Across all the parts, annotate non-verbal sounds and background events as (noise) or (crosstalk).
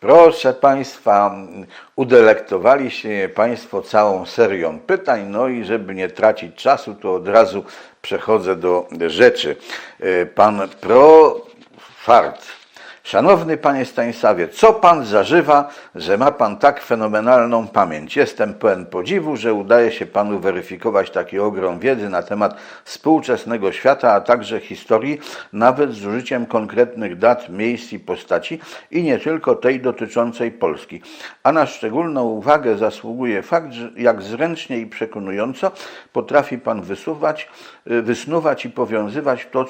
Proszę Państwa, udelektowali się Państwo całą serią pytań, no i żeby nie tracić czasu, to od razu przechodzę do rzeczy. E, Pan Profart. Szanowny Panie Stanisławie, co Pan zażywa, że ma Pan tak fenomenalną pamięć? Jestem pełen podziwu, że udaje się Panu weryfikować taki ogrom wiedzy na temat współczesnego świata, a także historii, nawet z użyciem konkretnych dat, miejsc i postaci i nie tylko tej dotyczącej Polski. A na szczególną uwagę zasługuje fakt, że jak zręcznie i przekonująco potrafi Pan wysuwać, wysnuwać i powiązywać to,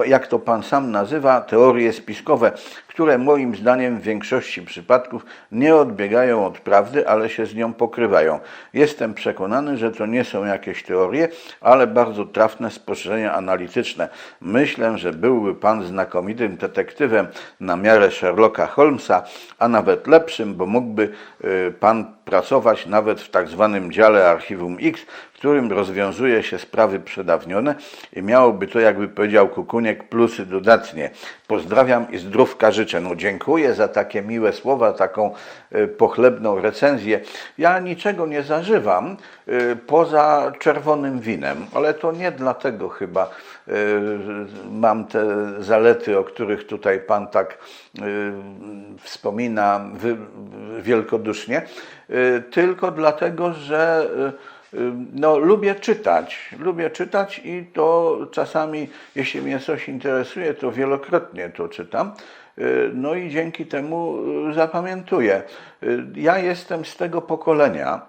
y, jak to Pan sam nazywa, teorie spiskowe, które moim zdaniem w większości przypadków nie odbiegają od prawdy, ale się z nią pokrywają. Jestem przekonany, że to nie są jakieś teorie, ale bardzo trafne spostrzeżenia analityczne. Myślę, że byłby Pan znakomitym detektywem na miarę Sherlocka Holmesa, a nawet lepszym, bo mógłby y, Pan pracować nawet w tak zwanym dziale Archiwum X, w którym rozwiązuje się sprawy przedawnione i miałoby to, jakby powiedział Kukuniek, plusy dodatnie. Pozdrawiam i zdrówka życzę. No dziękuję za takie miłe słowa, taką y, pochlebną recenzję. Ja niczego nie zażywam y, poza czerwonym winem, ale to nie dlatego chyba y, mam te zalety, o których tutaj Pan tak wspomina wielkodusznie, tylko dlatego, że no, lubię czytać. Lubię czytać i to czasami, jeśli mnie coś interesuje, to wielokrotnie to czytam. Y, No i dzięki temu y, zapamiętuję. Y, Ja jestem z tego pokolenia,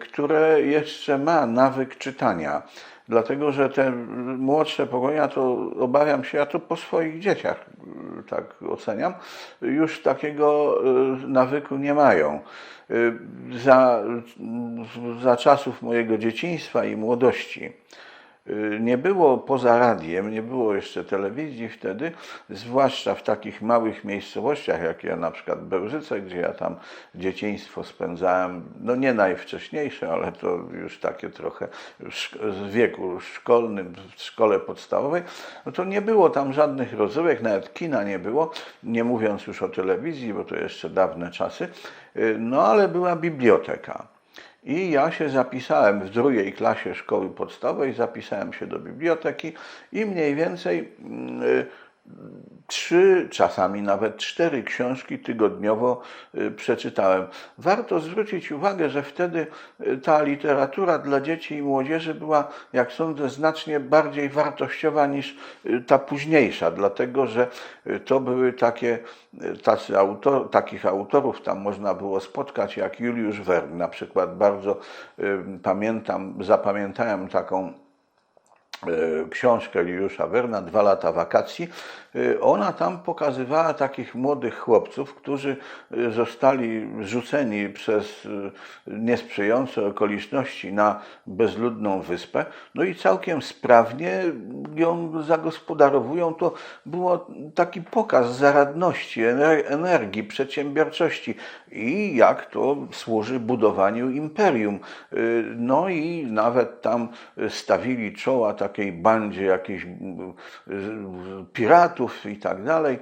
które jeszcze ma nawyk czytania. Dlatego, że te młodsze pokolenia, to obawiam się, ja to po swoich dzieciach tak oceniam, już takiego nawyku nie mają. Za, za czasów mojego dzieciństwa i młodości nie było poza radiem, nie było jeszcze telewizji wtedy, zwłaszcza w takich małych miejscowościach, jak ja na przykład Bełżyce, gdzie ja tam dzieciństwo spędzałem, no nie najwcześniejsze, ale to już takie trochę z wieku szkolnym, w szkole podstawowej, no to nie było tam żadnych rozrywek, nawet kina nie było, nie mówiąc już o telewizji, bo to jeszcze dawne czasy, y, no ale była biblioteka. I ja się zapisałem w drugiej klasie szkoły podstawowej, zapisałem się do biblioteki i mniej więcej mm, y, trzy, czasami nawet cztery książki tygodniowo y, przeczytałem. Warto zwrócić uwagę, że wtedy y, ta literatura dla dzieci i młodzieży była, jak sądzę, znacznie bardziej wartościowa niż y, ta późniejsza, dlatego że to były takie, tacy autor, takich autorów tam można było spotkać, jak Juliusz Wern, na przykład bardzo pamiętam, zapamiętałem taką książkę Juliusza Werna, Dwa lata wakacji. E, Ona tam pokazywała takich młodych chłopców, którzy e, zostali rzuceni przez e, niesprzyjające okoliczności na bezludną wyspę. No i całkiem sprawnie ją zagospodarowują. To było taki pokaz zaradności, ener- energii, przedsiębiorczości i jak to służy budowaniu imperium. No i nawet tam stawili czoła takiej bandzie jakichś piratów i tak dalej.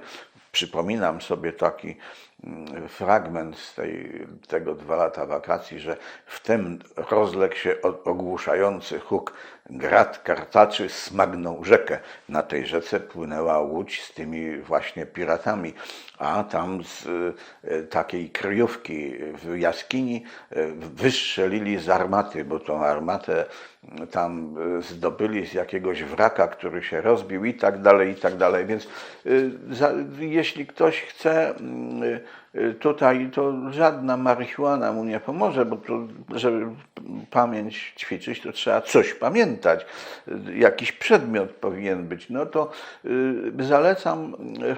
Przypominam sobie taki fragment z tej, tego dwa lata wakacji, że wtem rozległ się ogłuszający huk. Grat kartaczy smagnął rzekę. Na tej rzece płynęła łódź z tymi właśnie piratami, a tam z e, takiej kryjówki w jaskini e, wystrzelili z armaty, bo tą armatę tam e, zdobyli z jakiegoś wraka, który się rozbił i tak dalej, i tak dalej. Więc y, za, jeśli ktoś chce mm, y, tutaj, to żadna marihuana mu nie pomoże, bo to, żeby pamięć ćwiczyć, to trzeba coś pamiętać. Jakiś przedmiot powinien być. No to y, zalecam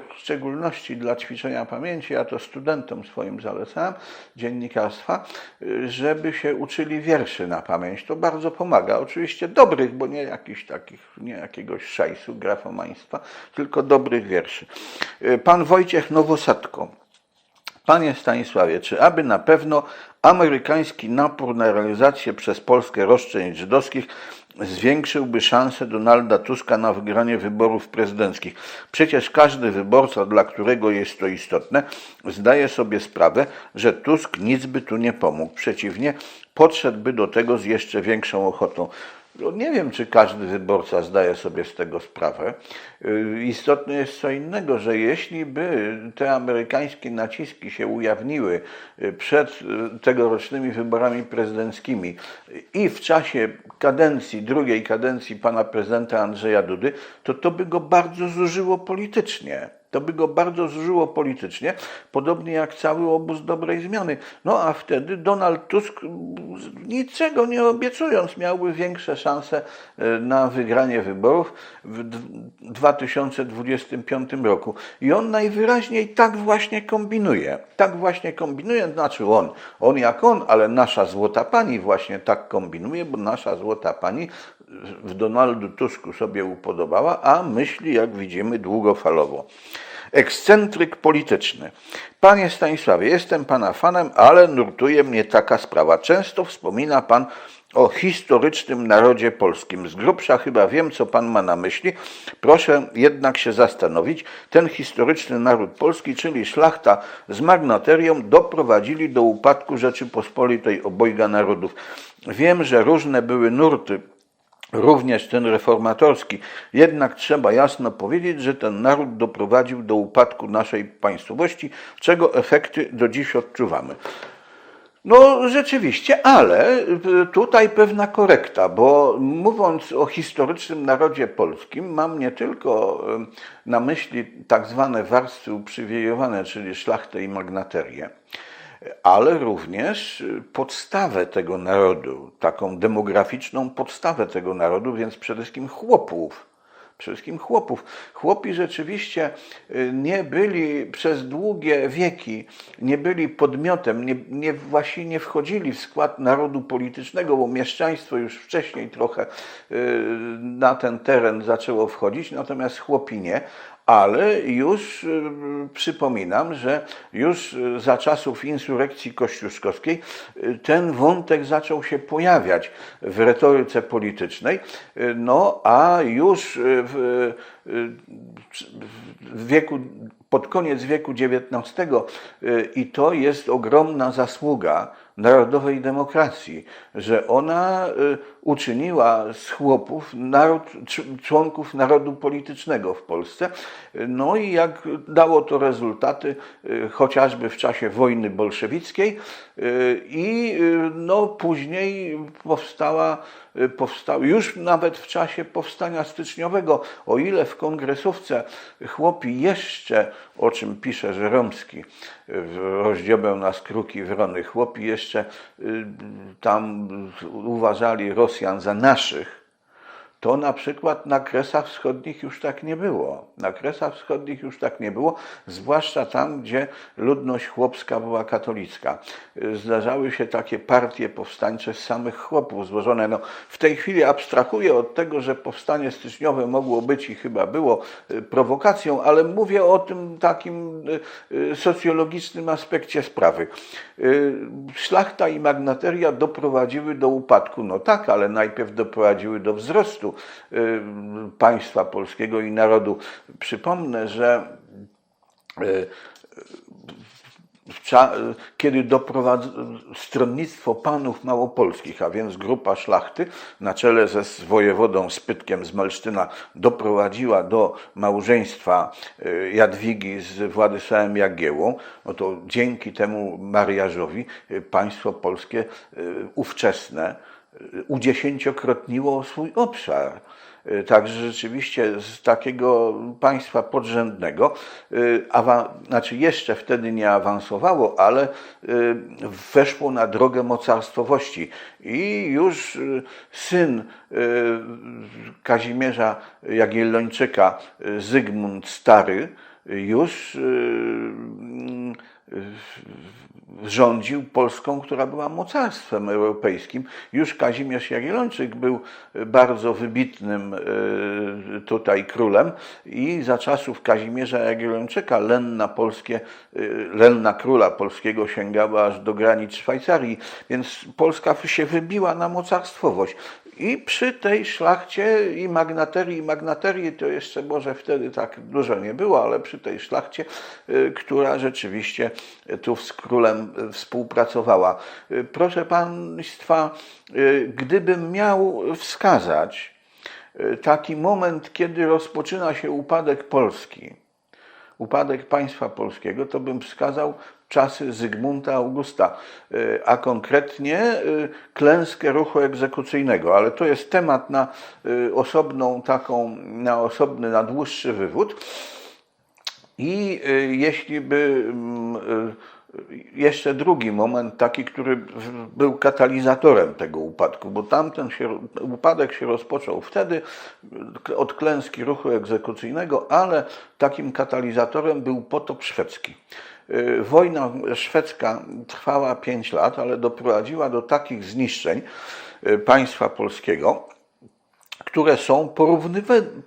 w szczególności dla ćwiczenia pamięci, ja to studentom swoim zalecałem, dziennikarstwa, y, żeby się uczyli wierszy na pamięć. To bardzo pomaga. Oczywiście dobrych, bo nie jakichś takich, nie jakiegoś szajsu, grafomaństwa, tylko dobrych wierszy. Y, Pan Wojciech Nowosadko. Panie Stanisławie, czy aby na pewno Amerykański napór na realizację przez Polskę roszczeń żydowskich zwiększyłby szanse Donalda Tuska na wygranie wyborów prezydenckich. Przecież każdy wyborca, dla którego jest to istotne, zdaje sobie sprawę, że Tusk nic by tu nie pomógł. Przeciwnie, podszedłby do tego z jeszcze większą ochotą. No, nie wiem, czy każdy wyborca zdaje sobie z tego sprawę. Y, Istotne jest co innego, że jeśli by te amerykańskie naciski się ujawniły y, przed y, tegorocznymi wyborami prezydenckimi i w czasie kadencji, drugiej kadencji pana prezydenta Andrzeja Dudy, to to by go bardzo zużyło politycznie. To by go bardzo zużyło politycznie, podobnie jak cały obóz dobrej zmiany. No a wtedy Donald Tusk, niczego nie obiecując, miałby większe szanse e, na wygranie wyborów w 2025 roku. I on najwyraźniej tak właśnie kombinuje. Tak właśnie kombinuje, znaczy on, on jak on, ale nasza złota pani właśnie tak kombinuje, bo nasza złota pani w Donaldu Tusku sobie upodobała, a myśli, jak widzimy, długofalowo. Ekscentryk polityczny. Panie Stanisławie, jestem pana fanem, ale nurtuje mnie taka sprawa. Często wspomina pan o historycznym narodzie polskim. Z grubsza chyba wiem, co pan ma na myśli. Proszę jednak się zastanowić. Ten historyczny naród polski, czyli szlachta z magnaterią, doprowadzili do upadku Rzeczypospolitej obojga narodów. Wiem, że różne były nurty również ten reformatorski. Jednak trzeba jasno powiedzieć, że ten naród doprowadził do upadku naszej państwowości, czego efekty do dziś odczuwamy. No rzeczywiście, ale tutaj pewna korekta, bo mówiąc o historycznym narodzie polskim, mam nie tylko na myśli tak zwane warstwy uprzywilejowane, czyli szlachtę i magnaterię, ale również podstawę tego narodu, taką demograficzną podstawę tego narodu, więc przede wszystkim chłopów. Przede wszystkim chłopów. Chłopi rzeczywiście y, nie byli przez długie wieki, nie byli podmiotem, nie, nie, właśnie nie wchodzili w skład narodu politycznego, bo mieszczaństwo już wcześniej trochę y, na ten teren zaczęło wchodzić, natomiast chłopi nie ale już y, przypominam, że już y, za czasów insurrekcji kościuszkowskiej y, ten wątek zaczął się pojawiać w retoryce politycznej, no a już w, w wieku, pod koniec wieku XIX i to jest ogromna zasługa narodowej demokracji, że ona y, uczyniła z chłopów naród, członków narodu politycznego w Polsce. No i jak dało to rezultaty, y, chociażby w czasie wojny bolszewickiej y, i no później powstała powstał już nawet w czasie powstania styczniowego, o ile w kongresówce. Chłopi jeszcze, o czym pisze Żeromski w rozdziale na skruki wrony, chłopi jeszcze y, tam uważali Rosjan za naszych, to na przykład na Kresach Wschodnich już tak nie było. Na Kresach Wschodnich już tak nie było, zwłaszcza tam, gdzie ludność chłopska była katolicka. Zdarzały się takie partie powstańcze z samych chłopów złożone. No, w tej chwili abstrahuję od tego, że powstanie styczniowe mogło być i chyba było y, prowokacją, ale mówię o tym takim y, y, socjologicznym aspekcie sprawy. Szlachta i magnateria doprowadziły do upadku. No tak, ale najpierw doprowadziły do wzrostu Y, państwa polskiego i narodu. Przypomnę, że y, kiedy doprowadz... stronnictwo panów małopolskich, a więc grupa szlachty na czele ze wojewodą Spytkiem z Malsztyna doprowadziła do małżeństwa y, Jadwigi z Władysławem Jagiełą, no to dzięki temu mariażowi państwo polskie ówczesne udziesięciokrotniło swój obszar. Y, także rzeczywiście z takiego państwa podrzędnego, y, znaczy jeszcze wtedy nie awansowało, ale y, weszło na drogę mocarstwowości. I już syn Kazimierza Jagiellończyka, Zygmunt Stary, już rządził Polską, która była mocarstwem europejskim. Już Kazimierz Jagiellończyk był bardzo wybitnym e, tutaj królem i za czasów Kazimierza Jagiellończyka lenna polskie, e, lenna króla polskiego sięgała aż do granic Szwajcarii, więc Polska się wybiła na mocarstwowość. I przy tej szlachcie i magnaterii, i magnaterii to jeszcze może wtedy tak dużo nie było, ale przy tej szlachcie, y, która rzeczywiście tu z królem współpracowała. Y, Proszę Państwa, y, gdybym miał wskazać taki moment, kiedy rozpoczyna się upadek Polski, upadek państwa polskiego, to bym wskazał czasy Zygmunta Augusta, y, a konkretnie y, klęskę ruchu egzekucyjnego, ale to jest temat na y, osobną taką, na osobny, na dłuższy wywód. I jeśli by mm, jeszcze drugi moment, taki, który był katalizatorem tego upadku, bo tamten się, upadek się rozpoczął wtedy od klęski ruchu egzekucyjnego, ale takim katalizatorem był potop szwedzki. Y, wojna szwedzka trwała 5 lat, ale doprowadziła do takich zniszczeń y, państwa polskiego, które są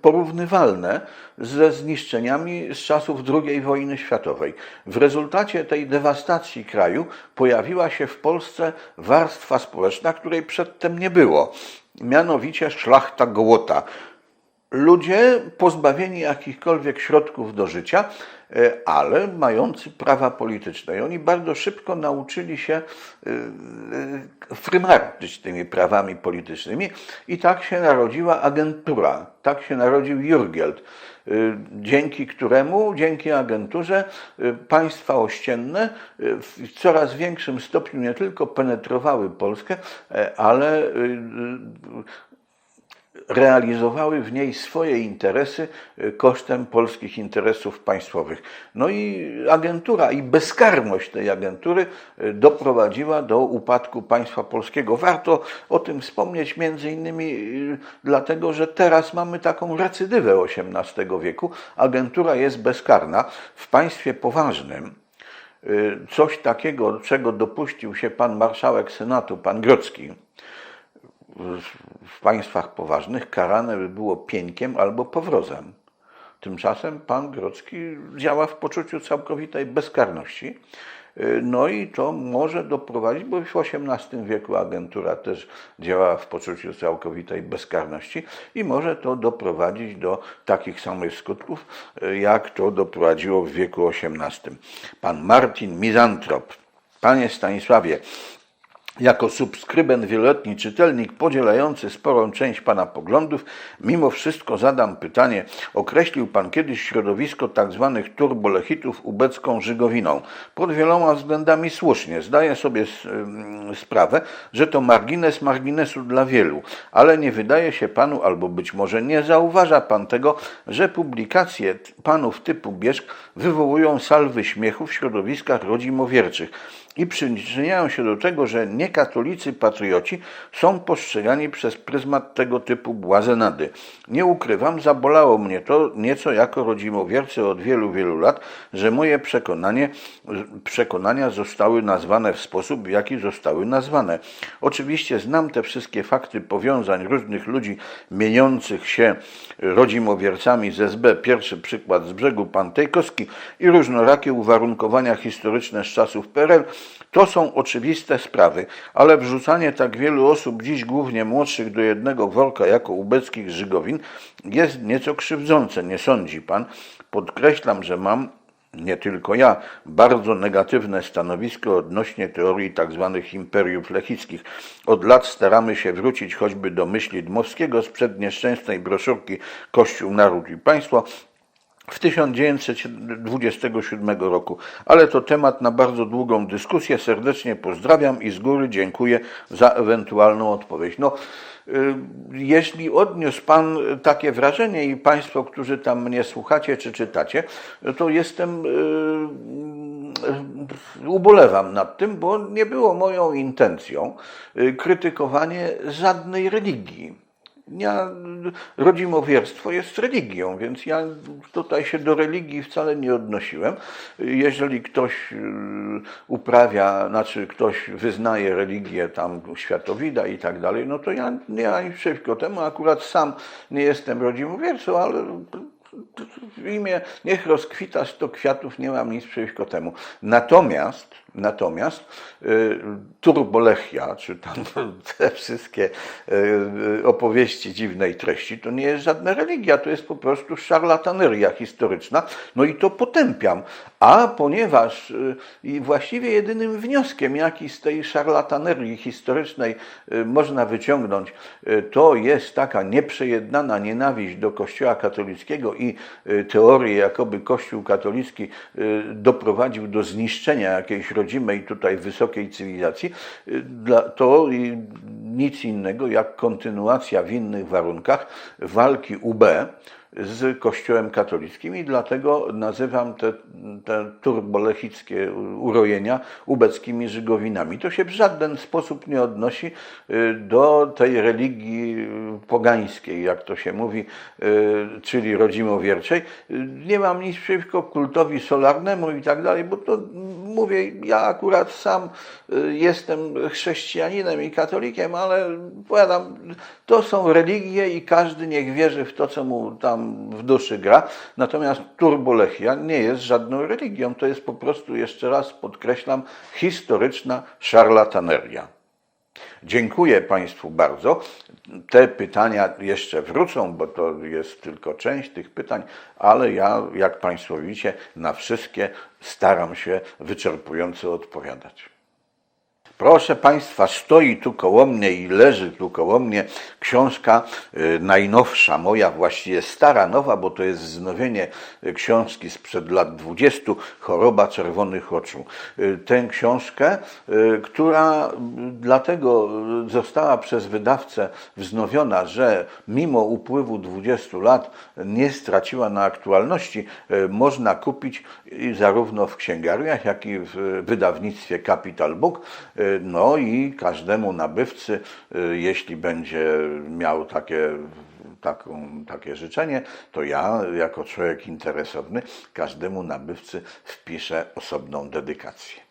porównywalne ze zniszczeniami z czasów II wojny światowej. W rezultacie tej dewastacji kraju pojawiła się w Polsce warstwa społeczna, której przedtem nie było, mianowicie szlachta gołota. Ludzie pozbawieni jakichkolwiek środków do życia, E, ale mający prawa polityczne. I oni bardzo szybko nauczyli się e, e, frymarczyć tymi prawami politycznymi i tak się narodziła agentura, tak się narodził Jurgield, dzięki któremu, dzięki agenturze państwa ościenne w coraz większym stopniu nie tylko penetrowały Polskę, ale realizowały w niej swoje interesy y, kosztem polskich interesów państwowych. No i agentura i bezkarność tej agentury y, doprowadziła do upadku państwa polskiego. Warto o tym wspomnieć między innymi y, dlatego, że teraz mamy taką recydywę XVIII wieku. Agentura jest bezkarna. W państwie poważnym coś takiego, czego dopuścił się pan marszałek Senatu, pan Grodzki, w państwach poważnych karane by było pieńkiem albo powrozem. Tymczasem pan Grodzki działa w poczuciu całkowitej bezkarności. No i to może doprowadzić, bo w XVIII wieku agentura też działała w poczuciu całkowitej bezkarności i może to doprowadzić do takich samych skutków, jak to doprowadziło w wieku XVIII. Pan Martin Mizantrop. Panie Stanisławie, jako subskrybent wieloletni czytelnik podzielający sporą część Pana poglądów, mimo wszystko zadam pytanie. Określił Pan kiedyś środowisko tzw. Tak turbolechitów ubecką żygowiną. Pod wieloma względami słusznie. Zdaję sobie sprawę, że to margines marginesu dla wielu, ale nie wydaje się Panu, albo być może nie zauważa Pan tego, że publikacje panów typu Bierzk wywołują salwy śmiechu w środowiskach rodzimowierczych i przyczyniają się do tego, że niekatolicy patrioci są postrzegani przez pryzmat tego typu błazenady. Nie ukrywam, zabolało mnie to nieco jako rodzimowiercy od wielu, wielu lat, że moje przekonanie, przekonania zostały nazwane w sposób, w jaki zostały nazwane. Oczywiście znam te wszystkie fakty powiązań różnych ludzi mieniących się rodzimowiercami z SB. Pierwszy przykład z brzegu pan Tejkowski i różnorakie uwarunkowania historyczne z czasów PRL, to są oczywiste sprawy, ale wrzucanie tak wielu osób, dziś głównie młodszych, do jednego worka jako ubeckich żygowin jest nieco krzywdzące, nie sądzi pan? Podkreślam, że mam nie tylko ja, bardzo negatywne stanowisko odnośnie teorii tzw. Tak imperiów lechickich. Od lat staramy się wrócić choćby do myśli Dmowskiego sprzed nieszczęsnej broszurki Kościół, Naród i Państwo, w 1927 roku. Ale to temat na bardzo długą dyskusję. Serdecznie pozdrawiam i z góry dziękuję za ewentualną odpowiedź. No, y, jeśli odniósł Pan takie wrażenie i Państwo, którzy tam mnie słuchacie czy czytacie, to jestem, y, y, ubolewam nad tym, bo nie było moją intencją krytykowanie żadnej religii Ja, rodzimowierstwo jest religią, więc ja tutaj się do religii wcale nie odnosiłem. Jeżeli ktoś y, uprawia, znaczy ktoś wyznaje religię tam światowida i tak dalej, no to ja nic przeciwko temu. Akurat sam nie jestem rodzimowiercą, ale w imię niech rozkwita sto kwiatów, nie mam nic przeciwko temu. Natomiast, natomiast y, turbolechia, czy tam (laughs) te wszystkie y, opowieści dziwnej treści, to nie jest żadna religia, to jest po prostu szarlataneria historyczna, no i to potępiam. A ponieważ y, i właściwie jedynym wnioskiem, jaki z tej szarlatanerii historycznej można wyciągnąć, to jest taka nieprzejednana nienawiść do Kościoła katolickiego i teorie, jakoby Kościół katolicki doprowadził do zniszczenia jakiejś rodzimej tutaj wysokiej cywilizacji, to nic innego jak kontynuacja w innych warunkach walki UB z Kościołem katolickim i dlatego nazywam te, te turbolechickie urojenia ubeckimi żygowinami. To się w żaden sposób nie odnosi y, do tej religii pogańskiej, jak to się mówi, y, czyli rodzimowierczej. Nie mam nic przeciwko kultowi solarnemu i tak dalej, bo to mówię, ja akurat sam y, jestem chrześcijaninem i katolikiem, ale powiadam, to są religie i każdy niech wierzy w to, co mu tam w duszy gra. Natomiast turbolechia nie jest żadną religią, to jest po prostu, jeszcze raz podkreślam, historyczna szarlataneria. Dziękuję Państwu bardzo. Te pytania jeszcze wrócą, bo to jest tylko część tych pytań, ale ja, jak Państwo widzicie, na wszystkie staram się wyczerpująco odpowiadać. Proszę Państwa, stoi tu koło mnie i leży tu koło mnie książka y, najnowsza, moja właściwie stara, nowa, bo to jest wznowienie y, książki sprzed lat 20, Choroba czerwonych oczu. Y, Tę książkę, która dlatego została przez wydawcę wznowiona, że mimo upływu 20 lat nie straciła na aktualności, można kupić zarówno w księgarniach, jak i w wydawnictwie Capital Book. No i każdemu nabywcy, y, jeśli będzie miał takie, taką, takie życzenie, to ja, jako człowiek interesowny, każdemu nabywcy wpiszę osobną dedykację.